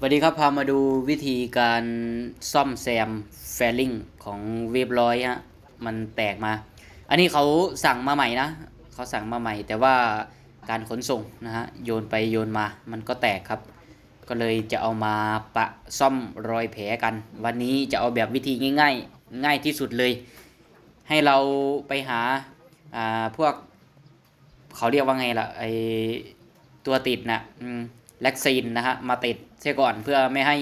สวัสดีครับพามาดูวิธีการซ่อมแซมแฟลิงของเว็บร้อยฮะมันแตกมา อันนี้เขาสั่งมาใหม่นะเขาสั่งมาใหม่ แต่ว่าการขนส่งนะฮะโยนไปโยนมามันก็แตกครับ ก็เลยจะเอามาปะซ่อมรอยแผลกัน วันนี้จะเอาแบบวิธีง่าย ๆ ง่ายที่สุดเลย ให้เราไปหาอ่าพวกเขาเรียกว่าไงล่ะไอตัวติดน่ะอืม แล็กซีนนะฮะมาติดเสียก่อนเพื่อไม่ให้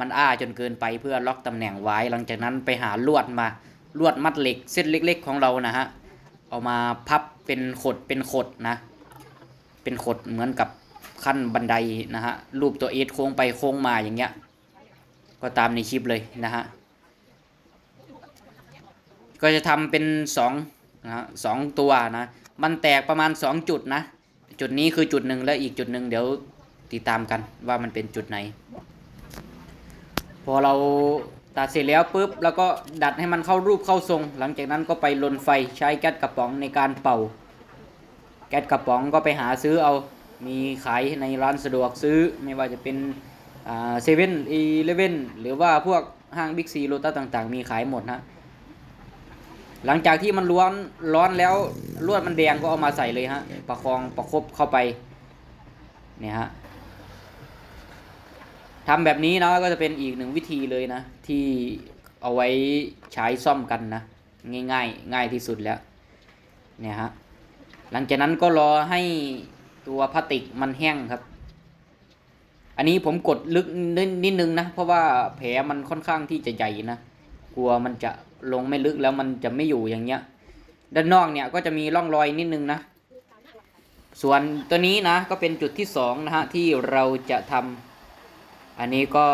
มันอ้าจนเกินไปเพื่อล็อกตำแหน่งไว้ หลังจากนั้นไปหาลวดมาลวดมัดเหล็กเส้นเล็ก ๆ ของเรานะฮะเอามาพับเป็นขดเป็นขดนะ เป็นขดเหมือนกับขั้นบันไดนะฮะรูปตัวเอสโค้งไปโค้งมาอย่างเงี้ย ก็ตามในคลิปเลยนะฮะก็จะทำเป็นสองนะฮะสองตัวนะ มันแตกประมาณ2จุดนะ จุดนี้คือจุดหนึ่งแล้วอีกจุดหนึ่งเดี๋ยว ติดตามกันว่ามันเป็นจุดไหน พอเราตัดเสร็จแล้วปุ๊บแล้วก็ดัดให้มันเข้ารูปเข้าทรง หลังจากนั้นก็ไปลนไฟใช้แก๊สกระป๋องในการเป่า แก๊สกระป๋องก็ไปหาซื้อเอามีขายในร้านสะดวกซื้อไม่ว่าจะเป็นเซเว่นอีเลเว่นหรือว่าพวกห้างบิ๊กซีโลตัสต่างๆ มีขายหมดนะหลังจากที่มันร้อนร้อนแล้วลวดมันแดงก็เอามาใส่เลยฮะประคองประคบเข้าไปเนี่ยฮะ ทำแบบนี้นะก็จะเป็นอีกหนึ่งวิธีเลยนะ ที่เอาไว้ใช้ซ่อมกันนะ ง่ายๆง่ายที่สุดแล้วเนี่ยฮะหลังจากนั้นก็รอให้ตัวพลาสติกมันแห้งครับ อันนี้ผมกดลึกนิดนิดนึงนะ เพราะว่าแผลมันค่อนข้างที่จะใหญ่นะกลัวมันจะลงไม่ลึกแล้วมันจะไม่อยู่อย่างเงี้ย ด้านนอกเนี่ยก็จะมีร่องรอยนิดนึงนะ ส่วนตัวนี้นะก็เป็นจุดที่สองนะฮะที่เราจะทำ อันนี้ก็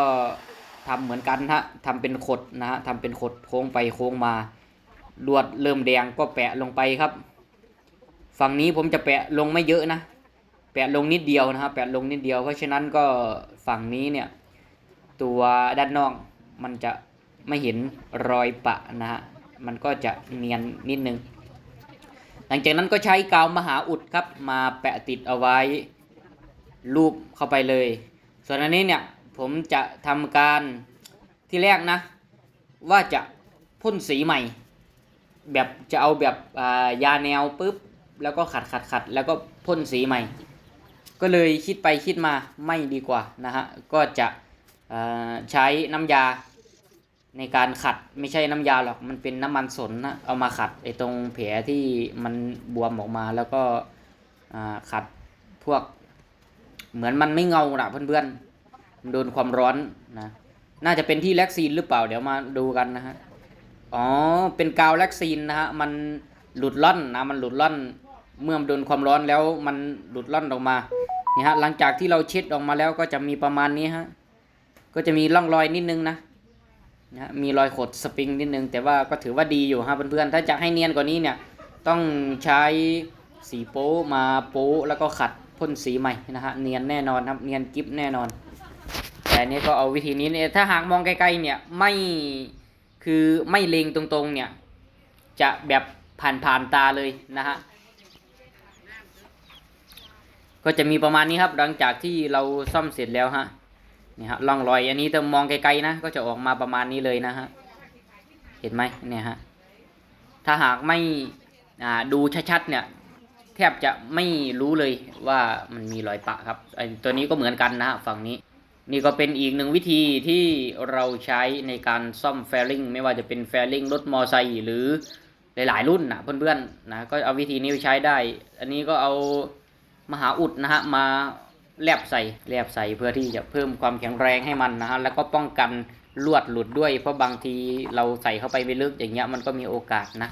ทำเหมือนกันฮะทำเป็นขดนะฮะทำเป็นขดโค้งไปโค้งมาลวดเริ่มแดงก็แปะลงไปครับ ฝั่งนี้ผมจะแปะลงไม่เยอะนะ แปะลงนิดเดียวนะฮะแปะลงนิดเดียวเพราะฉะนั้นก็ฝั่งนี้เนี่ยตัวด้านนอกมันจะไม่เห็นรอยปะนะฮะมันก็จะเนียนนิดนึง หลังจากนั้นก็ใช้กาวมหาอุดครับมาแปะติดเอาไว้รูปเข้าไปเลย ส่วนอันนี้เนี่ย ผมจะทำการที่แรกนะ ว่าจะพ่นสีใหม่ แบบจะเอาแบบายาแนวปุ๊บ แล้วก็ขัดขัดขัดแล้วก็พ่นสีใหม่ ก็เลยคิดไปคิดมาไม่ดีกว่านะฮะก็จะใช้น้ำยาในการขัดไม่ใช่น้ำยาหรอกมันเป็นน้ำมันสนนะเอามาขัดไอ้ตรงแผลที่มันบวมออกมาแล้วก็ขัดพวกเหมือนมันไม่เงาละเพื่อนๆมัน โดนความร้อนนะ น่าจะเป็นที่แล็กซีนหรือเปล่า เดี๋ยวมาดูกันนะฮะ อ๋อ เป็นกาวแล็กซีนนะฮะ มันหลุดล่อนนะ มันหลุดล่อน เมื่อมันโดนความร้อนแล้วมันหลุดล่อนออกมา นี่ฮะ หลังจากที่เราเช็ดออกมาแล้วก็จะมีประมาณนี้ฮะ ก็จะมีร่องรอยนิดนึงนะนะมีรอยขดสปริงนิดนึง แต่ว่าก็ถือว่าดีอยู่ฮะเพื่อนๆ ถ้าจะให้เนียนกว่านี้เนี่ย ต้องใช้สีโป๊มาโป๊แล้วก็ขัดพ่นสีใหม่นะฮะ เนียนแน่นอนครับ เนียนกิฟแน่นอน แต่นี้ก็เอาวิธีนี้เนี่ยถ้าหากมองไกลๆเนี่ยไม่คือไม่เล็งตรงๆ เนี่ย จะแบบผ่านๆตาเลยนะฮะก็จะมีประมาณนี้ครับ หลังจากที่เราซ่อมเสร็จแล้วฮะนี่ฮะร่องรอยอันนี้ถ้ามองไกลๆนะก็จะออกมาประมาณนี้เลยนะฮะเห็นไหมเนี่ยฮะถ้าหากไม่ดูชัดๆเนี่ยแทบจะไม่รู้เลยว่ามันมีรอยปะครับไอตัวนี้ก็เหมือนกันนะฮะฝั่งนี้ นี่ก็เป็นอีกหนึ่งวิธีที่เราใช้ในการซ่อมแฟลิงไม่ว่าจะเป็นแฟลิงรถมอไซค์หรือหลายๆรุ่นนะเพื่อนๆนะก็เอาวิธีนี้ไปใช้ได้ อันนี้ก็เอามหาอุดนะฮะมาแลบใส่แลบใส่เพื่อที่จะเพิ่มความแข็งแรงให้มันนะฮะแล้วก็ป้องกันลวดหลุดด้วย เพราะบางทีเราใส่เข้าไปไม่ลึกอย่างเงี้ยมันก็มีโอกาสนะ